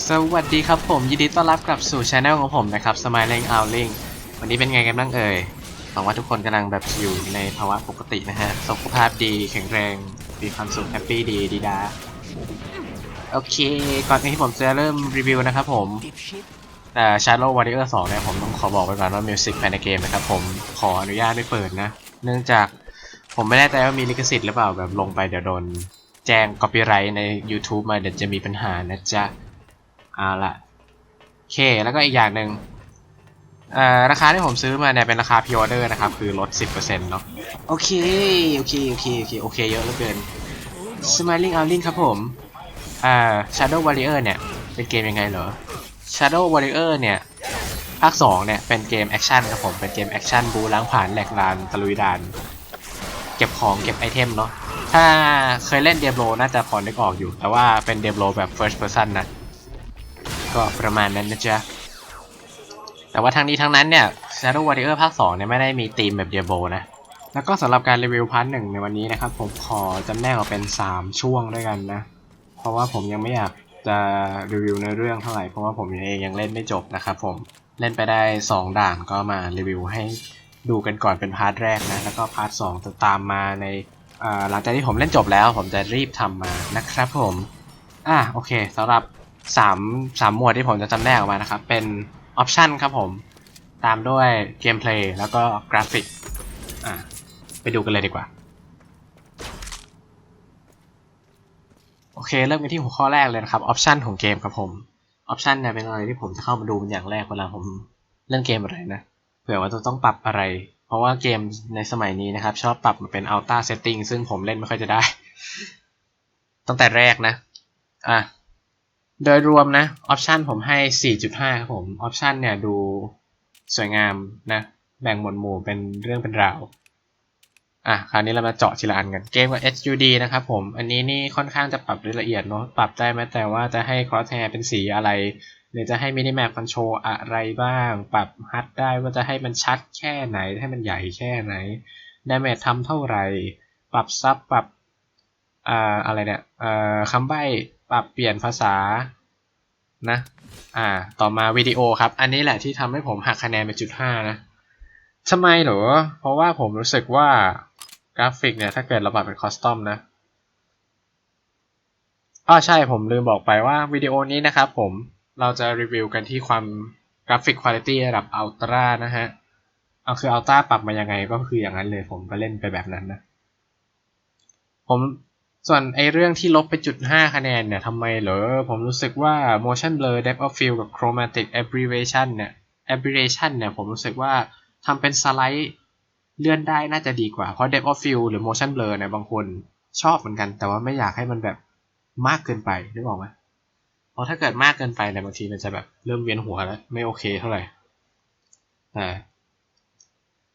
สวัสดีครับผมยินดีต้อนรับกลับสู่ช anel ของผมนะครับ Smiling Owling วันนี้เป็นไงกันบ้างเอ่ยหวังว่าทุกคนกำลังแบบอยู่ในภาวะปกตินะฮะสุขภาพดีแข็งแรง มีความสุขแฮปปี้ดีดีดาโอเค ก่อนที่ผมจะเริ่มรีวิวนะครับผมแต่ Shadow Warrior 2เนี่ยผมต้องขอบอกไปก่อนว่ามิวสิกภายในเกมนะครับผมขออนุญาตไม่เปิดนะ เนื่องจากผมไม่แน่ใจว่ามีลิขสิทธิ์หรือเปล่าแบบลงไปเดี๋ยวโดน แจ้ง copyright ใน YouTube มาเดี๋ยวจะมีปัญหานะจ๊ะ เอาละโอเคแล้วก็อีกอย่างหนึ่งราคาที่ผมซื้อมาเนี่ยเป็นราคาพิออเดอร์นะครับ คือลด 10%เนาะโอเค โอเค โอเค โอเค โอเค เยอะเหลือเกิน Smiling Owling ครับผม อ่า Shadow Warrior เนี่ย เป็นเกมยังไงเหรอ Shadow Warrior เนี่ย ภาค 2 เนี่ย เป็นเกมแอคชั่นครับผม เป็นเกมแอคชั่นบูล้างผ่านแหลกลานตะลุยดาน เก็บของเก็บไอเทมเนาะ ถ้าเคยเล่นเดบโ o น่าจะพอนึกออกอยู่ แต่ว่าเป็นเดบโ o แบบ first person นะ ก็ประมาณนั้นนะจ๊ะ แต่ว่าทั้งนี้ทั้งนั้นเนี่ย Shadow Warrior ภาค2เนี่ยไม่ได้มีธีมแบบเดบโ o นะ แล้วก็สำหรับการรีวิวพาร์ทหนึ่งในวันนี้นะครับ ผมขอจำแนกออกเป็น 3 ช่วงด้วยกันนะ เพราะว่าผมยังไม่อยากจะรีวิวในเรื่องเท่าไหร่เพราะว่าผมเองยังเล่นไม่จบนะครับผมเล่นไปได้ 2 ด่านก็มารีวิวให้ดูกันก่อนเป็นพาร์ทแรกนะ แล้วก็พาร์ทสองจะตามมาในหลังจากที่ผมเล่นจบแล้ว ผมจะรีบทำมานะครับผมอะโอเคสำหรับ 3 3หมวดที่ผมจะจำแนกออกมานะครับ เป็นออปชันครับผม ตามด้วยเกมเพลย์แล้วก็กราฟิกอะไปดูกันเลยดีกว่า โอเค เริ่มกันที่หัวข้อแรกเลยนะครับออปชันของเกมครับผมออปชันเนี่ยเป็นอะไรที่ผมจะเข้ามาดูเป็นอย่างแรกเวลาผมเล่นเกมอะไรนะเผื่อว่าจะต้องปรับอะไร เพราะว่าเกมในสมัยนี้นะครับ ชอบปรับมาเป็น Ultra Setting ซึ่งผมเล่นไม่ค่อยจะได้ ตั้งแต่แรกนะ อะ โดยรวมนะออปชันผมให้ 4.5 ครับผมออปชันเนี่ยดูสวยงามนะ แบ่งหมวดหมู่เป็นเรื่องเป็นราวอะ คราวนี้เรามาเจาะทีละอันกันเกมกับ HUD นะครับผม อันนี้นี่ค่อนข้างจะปรับละเอียดเนาะปรับได้แม้แต่ว่าจะให้ crosshair เป็นสีอะไร หรือจะให้ minimap control อะไรบ้าง ปรับฮัดได้ว่าจะให้มันชัดแค่ไหน ให้มันใหญ่แค่ไหน damage ทำเท่าไหร่ ปรับซับปรับอ่าอะไรเนี่ยอ่อคำใบ้ ปรับเปลี่ยนภาษานะ อ่า ต่อมาวิดีโอครับ อันนี้แหละที่ทำให้ผมหักคะแนนเป็นจุดห้านะทำไมเหรอ เพราะว่าผมรู้สึกว่ากราฟิกเนี่ย ถ้าเกิดเราปรับเป็นคอสตอมนะอ้อใช่ผมลืมบอกไปว่าวิดีโอนี้นะครับผมเราจะรีวิวกันที่ความกราฟิกคุณภาพระดับอัลตร้านะฮะ เอาคืออัลตร้าปรับมายังไงก็คืออย่างนั้นเลยผมก็เล่นไปแบบนั้นนะ ผม ส่วนไอเรื่องที่ลบไปจุดห้าคะแนนเนี่ยทำไมเหรอ ผมรู้สึกว่า motion blur depth of field กับ chromatic aberration เนี่ย aberration เนี่ยผมรู้สึกว่าทำเป็นสไลด์เลื่อนได้น่าจะดีกว่า เพราะ depth of field หรือ motion blur เนี่ยบางคนชอบเหมือนกัน แต่ว่าไม่อยากให้มันแบบมากเกินไปนึกออกไหมเพราะถ้าเกิดมากเกินไปเนี่ยบางทีมันจะแบบเริ่มเวียนหัวแล้ว ไม่โอเคเท่าไหร่แต่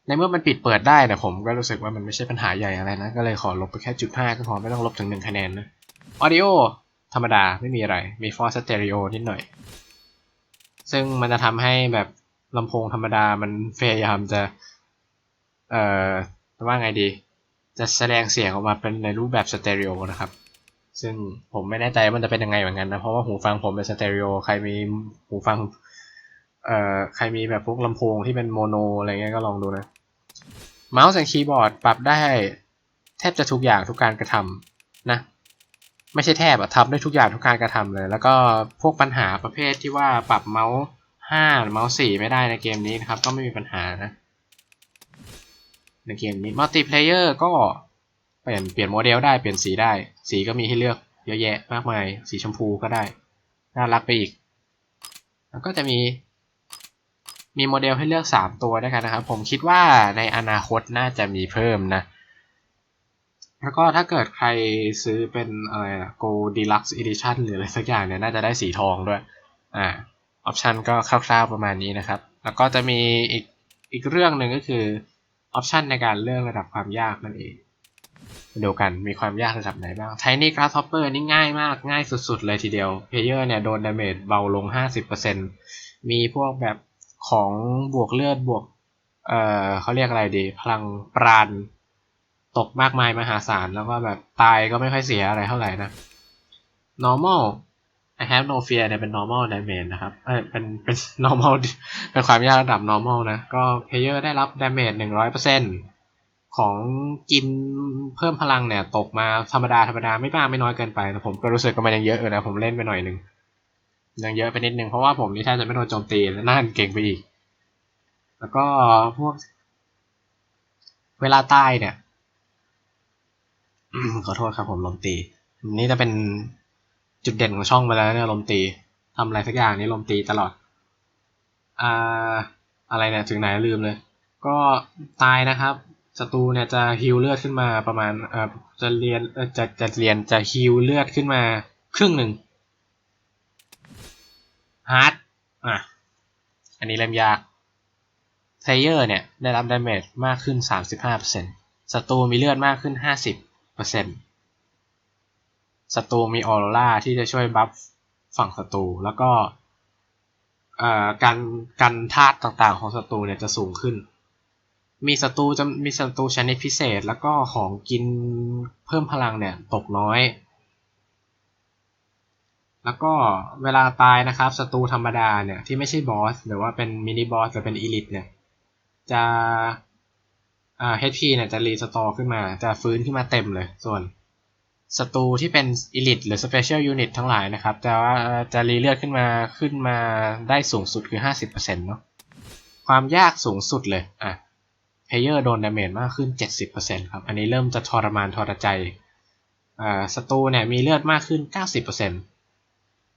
ในเมื่อมันปิดเปิดได้เนี่ยผมก็รู้สึกว่ามันไม่ใช่ปัญหาใหญ่อะไรนะ ก็เลยขอลบไปแค่จุดห้าก็พอไม่ต้องลบถึงหนึ่งคะแนนนะ audio ธรรมดาไม่มีอะไร มี for stereo นิดหน่อย ซึ่งมันจะทำให้แบบลำโพงธรรมดามันพยายามจะ เอ่อว่าไงดี จะแสดงเสียงออกมาเป็นในรูปแบบสเตอริโอนะครับ ซึ่งผมไม่แน่ใจว่ามันจะเป็นยังไงเหมือนกันนะ เพราะว่าหูฟังผมเป็นสเตอริโอใครมีหูฟัง เอ่อ ใครมีแบบพวกลำโพงที่เป็นโมโนอะไรเงี้ยก็ลองดูนะ เมาส์และคีย์บอร์ดปรับได้แทบจะทุกอย่างทุกการกระทำนะ ไม่ใช่แทบอะทำได้ทุกอย่างทุกการกระทำเลย แล้วก็พวกปัญหาประเภทที่ว่าปรับเมาส์ห้าเมาส์สี่ไม่ได้ในเกมนี้นะครับ ก็ไม่มีปัญหานะ ในเกมนี้มัลติเพลเยอร์ก็เปลี่ยนเปลี่ยนโมเดลได้เปลี่ยนสีได้ สีก็มีให้เลือกเยอะแยะมากมาย สีชมพูก็ได้ น่ารักไปอีก แล้วก็จะมี มีโมเดลให้เลือก 3 ตัวด้วยกันนะครับ ผมคิดว่าในอนาคตน่าจะมีเพิ่มนะ แล้วก็ถ้าเกิดใครซื้อเป็นอะไรนะ Go Deluxe Edition หรืออะไรสักอย่างเนี่ยน่าจะได้สีทองด้วยอ่าออปชันก็คร่าวๆประมาณนี้นะครับ แล้วก็จะมีอีกอีกเรื่องหนึ่งก็คือออปชันในการเลือกระดับความยากนั่นเองมาดูกันมีความยากระดับไหนบ้าง Tiny Grasshopper นี่ง่ายมากง่ายสุดๆเลยทีเดียวเพลเยอร์เนี่ยโดนดาเมจเบาลง 50%มีพวกแบบ ของบวกเลือดบวก เอ่อเขาเรียกอะไรดี พลังปราณตกมากมายมหาศาลแล้วก็แบบตายก็ไม่ค่อยเสียอะไรเท่าไหร่นะ normal I have no fear เนี่ยเป็น normal damage นะครับ เอ้เป็น เป็น normal เป็นความยากระดับ normal นะ ก็ player ได้รับ damage 100%ของกินเพิ่มพลังเนี่ย ตกมาธรรมดาธรรมดาไม่มากไม่น้อยเกินไปแต่ผมก็รู้สึกว่ามันยังเยอะอยู่นะ ผมเล่นไปหน่อยหนึ่ง ยังเยอะไปนิดนึงเพราะว่าผมนี่แทบจะไม่โดนโจมตีและน่าเก่งไปอีก แล้วก็พวก เวลาตายเนี่ยขอโทษครับผมลมตี นี่จะเป็นจุดเด่นของช่องไปแล้วเนี่ยลมตีทำอะไรสักอย่างนี่ลมตีตลอดอ่าอะไรเนี่ยถึงไหนลืมเลย ก็ตายนะครับศัตรูเนี่ยจะฮิลเลือดขึ้นมาประมาณเอ่อจะเรียนจะจะเรียนจะฮิลเลือดขึ้นมาครึ่งหนึ่ง ฮาร์ดอะ อันนี้เริ่มยากเพลเยอร์เนี่ย ได้รับดาเมจมากขึ้น 35%ศัตรูมีเลือดมากขึ้น 50%ศัตรูมีออโรราที่จะช่วยบัฟฝั่งศัตรูแล้วก็การกันธาตุต่างๆของศัตรูเนี่ยจะสูงขึ้น มีศัตรูจะมีศัตรูชนิดพิเศษ แล้วก็ของกินเพิ่มพลังเนี่ยตกน้อย แล้วก็เวลาตายนะครับศัตรูธรรมดาเนี่ยที่ไม่ใช่บอสหรือว่าเป็นมินิบอสหรือเป็นอีลิทเนี่ยจะอ่า HP เนี่ยจะรีสตอร์ขึ้นมาจะฟื้นขึ้นมาเต็มเลย ส่วนศัตรูที่เป็น Elite หรือ Special Unit ทั้งหลายนะครับจะว่าจะรีเลือดขึ้นมาขึ้นมาได้สูงสุดคือ 50%เนาะความยากสูงสุดเลยอะเพเยอร์โดนดาเมจมากขึ้น 70%ครับ อันนี้เริ่มจะทรมานทรใจอ่าศัตรูเนี่ยมีเลือดมากขึ้น 90%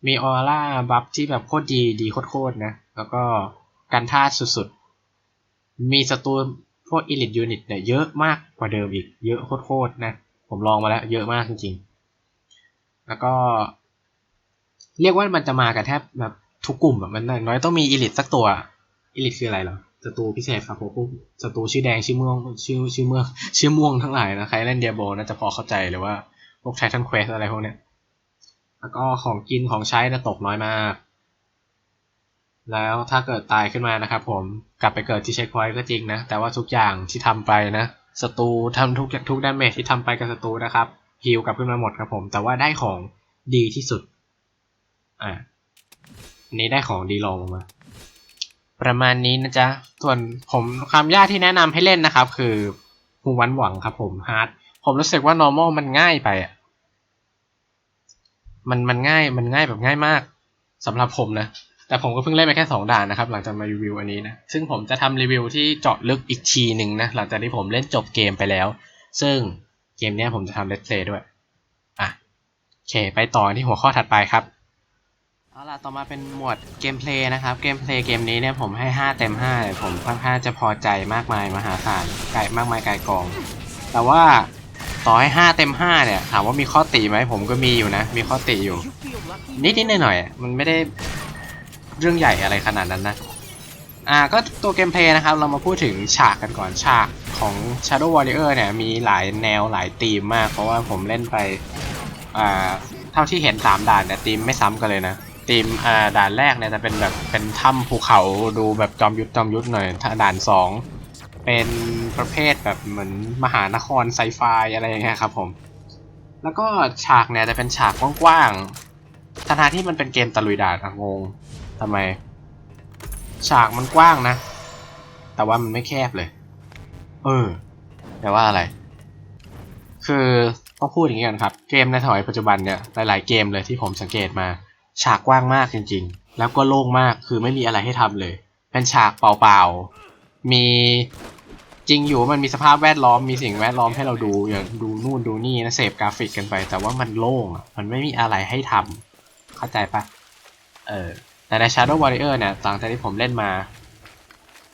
มีออร่าบัฟที่แบบโคตรดีดีโคตรๆนะ แล้วก็กันท่าสุดๆ มีศัตรูพวก Elite Unit เนี่ยเยอะมากกว่าเดิมอีก เยอะโคตรๆนะ ผมลองมาแล้วเยอะมากจริงๆ แล้วก็ เรียกว่ามันจะมากันแทบแบบทุกกลุ่มแบบมันน้อยต้องมี Elite สักตัว Elite คืออะไรเหรอศัตรูพิเศษครับผมพวกศัตรูชื่อแดงชื่อม่วงชื่อชื่อเมืองชื่อม่วงทั้งหลายนะใครเล่นเดียโบน่าจะพอเข้าใจหรือว่าพวกไททันเควสอะไรพวกเนี้ย แล้วก็ของกินของใช้นะตกน้อยมาก แล้วถ้าเกิดตายขึ้นมานะครับผมกลับไปเกิดที่เช็คพอยต์ก็จริงนะ แต่ว่าทุกอย่างที่ทำไปนะศัตรูทำทุกทุกดาเมจที่ทำไปกับศัตรูนะครับฮิลกลับขึ้นมาหมดครับผม แต่ว่าได้ของดีที่สุดอ่านนี้ได้ของดีลองมา ประมาณนี้นะจ๊ะ ส่วนผมความยากที่แนะนำให้เล่นนะครับ คือฮูวันหวังครับผมฮาร์ดผมรู้สึกว่า normal มันง่ายไปอะ มันมันง่ายมันง่ายแบบง่ายมากสำหรับผมนะ แต่ผมก็เพิ่งเล่นไปแค่สองด่านนะครับ หลังจากมารีวิวอันนี้นะ ซึ่งผมจะทำรีวิวที่เจาะลึกอีกทีหนึ่งนะ หลังจากที่ผมเล่นจบเกมไปแล้ว ซึ่งเกมนี้ผมจะทำเลตเพลด้วยอะโอเค ไปต่อที่หัวข้อถัดไปครับเอาล่ะ ต่อมาเป็นหมวดเกมเพลย์นะครับ เกมเพลย์เกมนี้เนี่ยผมให้ 5 เต็ม5เลยผมค่อนข้างจะพอใจมากมายมหาศาลไก่มากมายไก่กอง แต่ว่า ต่อให้5เต็ม5เนี่ย ถามว่ามีข้อติไหมผมก็มีอยู่นะ มีข้อติอยู่ นิดนิดหน่อยหน่อยมันไม่ได้เรื่องใหญ่อะไรขนาดนั้นนะอ่าก็ตัวเกมเพลย์นะครับ เรามาพูดถึงฉากกันก่อนฉากของ Shadow Warrior เนี่ย มีหลายแนวหลายธีมมาก เพราะว่าผมเล่นไปอ่าเท่าที่เห็น 3 ด่านเนี่ยธีมไม่ซ้ำกันเลยนะธีมอ่าด่านแรกเนี่ยจะเป็นแบบเป็นถ้ำภูเขาดูแบบจอมยุทธจอมยุทธหน่อยถ้าด่าน 2 เป็นประเภทแบบเหมือนมหานครไซไฟอะไรอย่างเงี้ยครับผม แล้วก็ฉากเนี่ยจะเป็นฉากกว้างๆทั้งๆที่มันเป็นเกมตะลุยดานอะงงทำไม ฉากมันกว้างนะ แต่ว่ามันไม่แคบเลย เออแปลว่าอะไร คือต้องพูดอย่างนี้กันครับ เกมในสมัยปัจจุบันเนี่ยหลายๆเกมเลยที่ผมสังเกตมา ฉากกว้างมากจริง ๆ แล้วก็โล่งมากคือไม่มีอะไรให้ทำเลย เป็นฉากเปล่าๆ มีจริงอยู่มันมีสภาพแวดล้อมมีสิ่งแวดล้อมให้เราดูอย่างดูนู่นดูนี่นะเสพกราฟิกกันไป แต่ว่ามันโล่งอะมันไม่มีอะไรให้ทำเข้าใจปะเออแต่ใน Shadow Warrior เนี่ยหลังจากที่ผมเล่นมา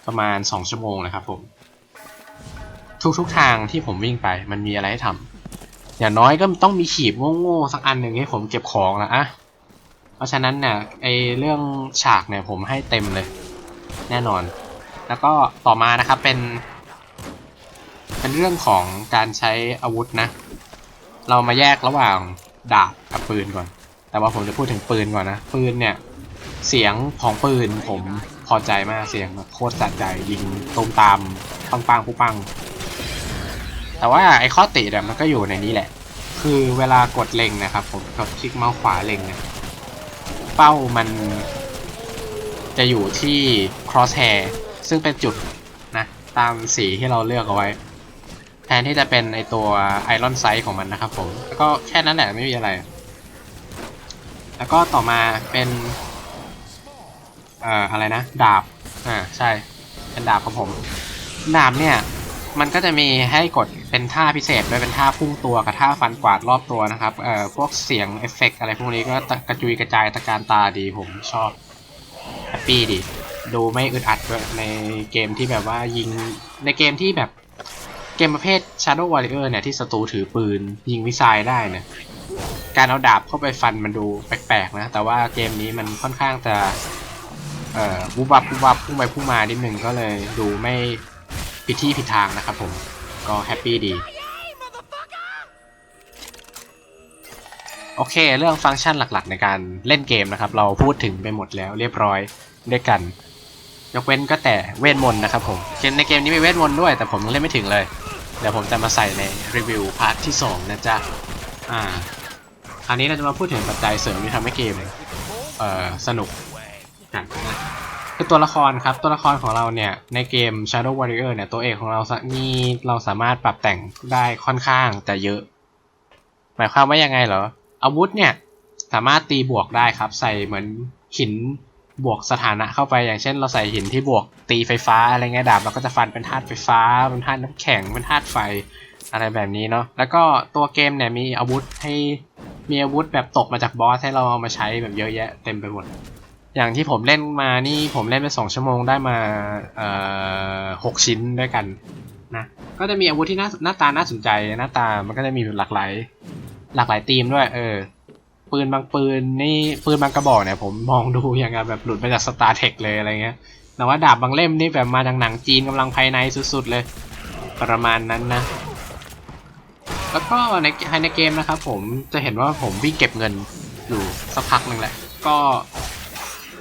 ประมาณ 2 ชั่วโมงนะครับผม ทุกๆทางที่ผมวิ่งไปมันมีอะไรให้ทำอย่างน้อยก็ต้องมีขีบโง่ๆสักอันหนึ่งให้ผมเก็บของนะอะเพราะฉะนั้นเนี่ยไอเรื่องฉากเนี่ยผมให้เต็มเลย แน่นอน แล้วก็ต่อมานะครับเป็น เป็นเรื่องของการใช้อาวุธนะ เรามาแยกระหว่างดาบกับปืนก่อน แต่ว่าผมจะพูดถึงปืนก่อนนะ ปืนเนี่ย เสียงของปืนผมพอใจมากเสียงแบบโคตรสะใจยิงตูมตามปังปังปุปัง แต่ว่าไอ้ข้อติเนี่ยมันก็อยู่ในนี้แหละ คือเวลากดเล็งนะครับ ผมกดคลิกเมาส์ขวาเล็งเนี่ยเป้ามันจะอยู่ที่ crosshair ซึ่งเป็นจุดนะตามสีที่เราเลือกเอาไว้ แทนที่จะเป็นไอตัว iron sight ของมันนะครับผมแล้วก็แค่นั้นแหละไม่มีอะไร แล้วก็ต่อมาเป็นเอ่ออะไรนะ ดาบอ่าใช่เป็นดาบของผม ดาบเนี่ยมันก็จะมีให้กดเป็นท่าพิเศษด้วยเป็นท่าพุ่งตัวกับท่าฟันกวาดรอบตัวนะครับ เอ่อพวกเสียงเอฟเฟกต์อะไรพวกนี้ก็ตะกระจุยกระจายตะการตาดีผมชอบแฮปปี้ดี ดูไม่อึดอัดด้วยในเกมที่แบบว่ายิงในเกมที่แบบเกมประเภท Shadow Warrior เนี่ยที่ศัตรูถือปืน ยิงวิสัยได้เนี่ยการเอาดาบเข้าไปฟันมันดูแปลกๆนะ แต่ว่าเกมนี้มันค่อนข้างจะเอ่อบุบบับบุบบับพุ่งไปพุ่งมานิดนึงก็เลยดูไม่ผิดที่ผิดทางนะครับผมก็แฮปปี้ดี โอเค เรื่องฟังก์ชันหลักๆ ในการเล่นเกมนะครับ เราพูดถึงไปหมดแล้วเรียบร้อยด้วยกัน ยกเว้นก็แต่เวทมนต์นะครับผมเกมในเกมนี้มีเวทมนต์ด้วย แต่ผมยังเล่นไม่ถึงเลย เดี๋ยวผมจะมาใส่ในรีวิวพาร์ทที่ 2 นะจ๊ะ อ่า อันนี้เราจะมาพูดถึงปัจจัยเสริมที่ทำให้เกมเอ่อสนุกกันนะคือตัวละครครับ ตัวละครของเราเนี่ย ในเกม Shadow Warrior เนี่ย ตัวเอกของเราสะนี่เราสามารถปรับแต่งได้ค่อนข้างจะเยอะ หมายความว่ายังไงเหรอ อาวุธเนี่ย สามารถตีบวกได้ครับ ใส่เหมือนหิน บวกสถานะเข้าไปอย่างเช่น เราใส่หินที่บวกตีไฟฟ้าอะไรเงี้ยดาบเราก็จะฟันเป็นธาตุไฟฟ้าเป็นธาตุน้ำแข็งเป็นธาตุไฟอะไรแบบนี้เนาะแล้วก็ตัวเกมเนี่ยมีอาวุธให้มีอาวุธแบบตกมาจากบอสให้เราเอามาใช้แบบเยอะแยะเต็มไปหมดอย่างที่ผมเล่นมานี่ผมเล่นไปสองชั่วโมงได้มาเอ่อหกชิ้นด้วยกันนะก็จะมีอาวุธที่หน้าหน้าตาน่าสนใจหน้าตามันก็จะมีหลากหลายหลากหลายธีมด้วยเออ ปืนบางปืนนี่ปืนบางกระบอกเนี่ยผมมองดูอย่างแบบหลุดมาจากสตาร์เทคเลยอะไรเงี้ยแต่ว่าดาบบางเล่มนี่แบบมาจากหนังจีนกำลังภายในสุดๆเลย ประมาณนั้นนะ แล้วก็ในภายในเกมนะครับผมจะเห็นว่าผมวิ่งเก็บเงินอยู่สักพักหนึ่งแหละ ก็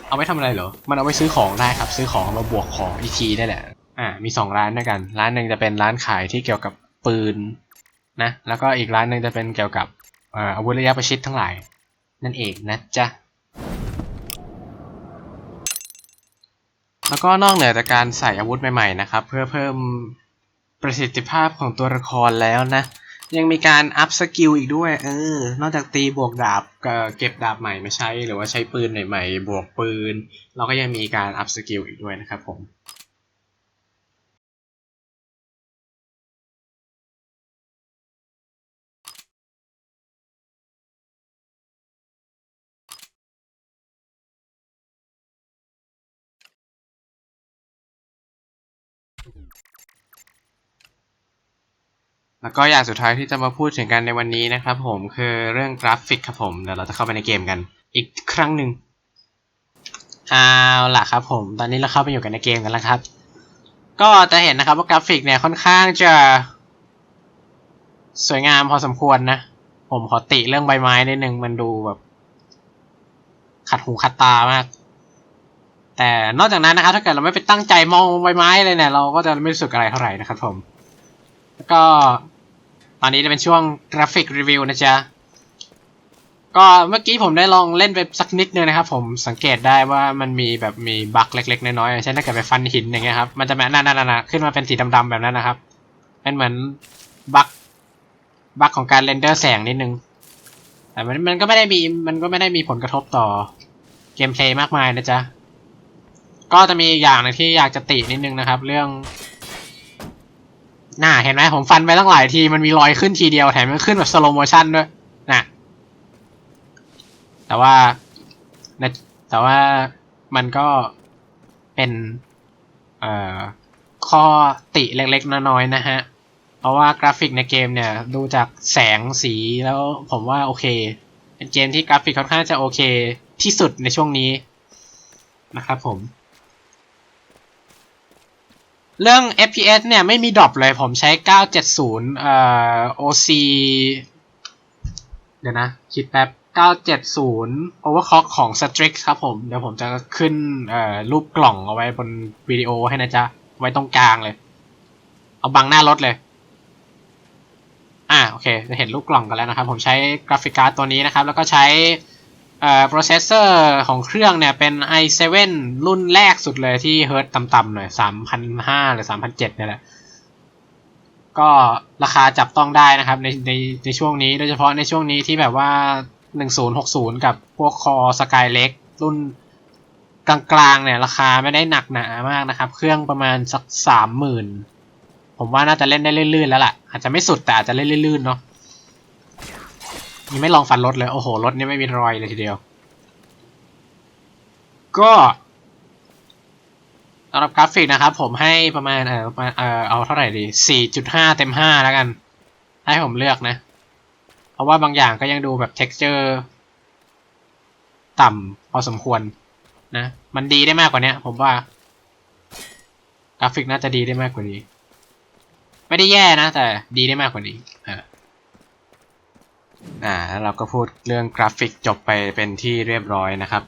เอาไว้ทำอะไรเหรอ มันเอาไว้ซื้อของได้ครับ ซื้อของมาบวกของอีกทีได้แหละ อ่า มีสองร้านด้วยกัน ร้านหนึ่งจะเป็นร้านขายที่เกี่ยวกับปืนนะ แล้วก็อีกร้านหนึ่งจะเป็นเกี่ยวกับเอ่ออาวุธระยะประชิดทั้งหลาย นั่นเองนะจ๊ะ แล้วก็นอกเหนือจากการใส่อาวุธใหม่ๆนะครับ เพื่อเพิ่มประสิทธิภาพของตัวละครแล้วนะ ยังมีการอัพสกิลอีกด้วย เออ นอกจากตีบวกดาบเเก็บดาบใหม่มาใช้ หรือว่าใช้ปืนใหม่ๆบวกปืน เราก็ยังมีการอัพสกิลอีกด้วยนะครับผม แล้วก็อย่างสุดท้ายที่จะมาพูดถึงกันในวันนี้นะครับผมคือเรื่องกราฟิกครับผมเดี๋ยวเราจะเข้าไปในเกมกัน อีกครั้งหนึ่งเอาล่ะครับผม ตอนนี้เราเข้าไปอยู่กันในเกมกันแล้วครับ ก็จะเห็นนะครับว่ากราฟิกเนี่ยค่อนข้างจะสวยงามพอสมควรนะ ผมขอติเรื่องใบไม้นิดนึงมันดูแบบ ขัดหูขัดตามาก แต่นอกจากนั้นนะครับ ถ้าเกิดเราไม่ไปตั้งใจมองใบไม้เลยเนี่ยเราก็จะไม่รู้สึกอะไรเท่าไหร่นะครับผม ก็ตอนนี้จะเป็นช่วงกราฟิกรีวิวนะจ๊ะ ก็เมื่อกี้ผมได้ลองเล่นไปสักนิดนึงนะครับ ผมสังเกตได้ว่ามันมีแบบมีบั๊กเล็ก ๆ น้อยๆเช่นถ้าเกิดไปฟันหินอย่างเงี้ยครับ มันจะแบบนั่นๆๆขึ้นมาเป็นสีดำๆแบบนั้นนะครับเป็นเหมือนบั๊กบั๊กของการเรนเดอร์แสงนิดนึง แต่มันมันก็ไม่ได้มีมันก็ไม่ได้มีผลกระทบต่อเกมเพลย์มากมายนะจ๊ะ ก็จะมีอย่างหนึงที่อยากจะตินิดนึงนะครับ เรื่อง น่าเห็นไหมผมฟันไปตั้งหลายทีมันมีรอยขึ้นทีเดียวแถมมันขึ้นแบบสโลโมชันด้วยนะแต่ว่าแต่ว่ามันก็เป็นเอ่อข้อติเล็กๆ น้อยๆนะฮะ เพราะว่ากราฟิกในเกมเนี่ย ดูจากแสงสีแล้วผมว่าโอเค เป็นเกมที่กราฟิกค่อนข้างจะโอเคที่สุดในช่วงนี้นะครับผม เรื่อง FPS เนี่ยไม่มีดรอปเลยผมใช้ 970 เอ่อ OC เดี๋ยวนะ คิดแป๊บ 970 Overclock ของ Strix ครับผม เดี๋ยวผมจะขึ้นเอ่อรูปกล่องเอาไว้บนวิดีโอให้นะจ๊ะ ไว้ตรงกลางเลย เอาบังหน้ารถเลย อ่าโอเค จะเห็นรูปกล่องกันแล้วนะครับ ผมใช้กราฟิกการ์ดตัวนี้นะครับ แล้วก็ใช้ เอ่อ processor ของเครื่องเนี่ยเป็น i7 รุ่นแรกสุดเลยที่เฮิร์ตต่ำๆหน่อย3,500 หรือ 3,700เนี่ยแหละ ก็ราคาจับต้องได้นะครับในในในช่วงนี้โดยเฉพาะในช่วงนี้ที่แบบว่า 1060 กับพวกคอสกายเล็กรุ่นกลางๆเนี่ยราคาไม่ได้หนักหนามากนะครับ เครื่องประมาณสักสามหมื่นผมว่าน่าจะเล่นได้ลื่นๆแล้วล่ะ อาจจะไม่สุดแต่อาจจะเล่นลื่นๆเนาะ ยังไม่ลองฟันรถเลย โอ้โห รถนี่ไม่มีรอยเลยทีเดียว ก็สำหรับกราฟิกนะครับ ผมให้ประมาณเออประมาณเออเอาเท่าไหร่ดีสี่จุดห้าเต็มห้าแล้วกัน ให้ผมเลือกนะ เพราะว่าบางอย่างก็ยังดูแบบ texture ต่ำพอสมควรนะ มันดีได้มากกว่านี้ผมว่ากราฟิกน่าจะดีได้มากกว่านี้ ไม่ได้แย่นะ แต่ดีได้มากกว่านี้ อ่าแล้วเราก็พูดเรื่องกราฟิกจบไปเป็นที่เรียบร้อยนะครับ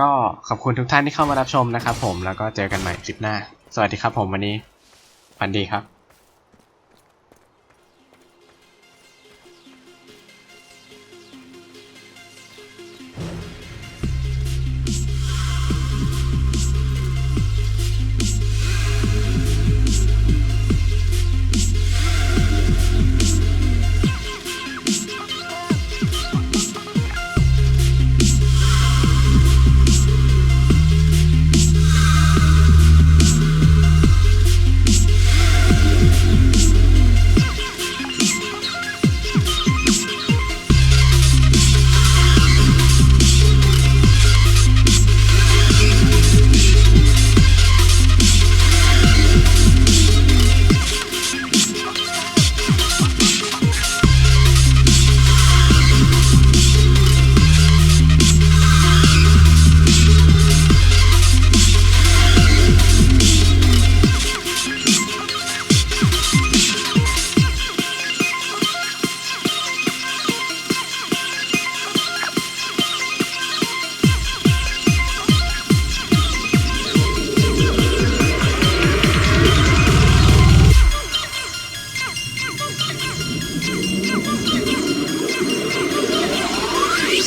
ก็ขอบคุณทุกท่านที่เข้ามารับชมนะครับผมแล้วก็เจอกันใหม่คลิปหน้า สวัสดีครับผมวันนี้ฝันดีครับ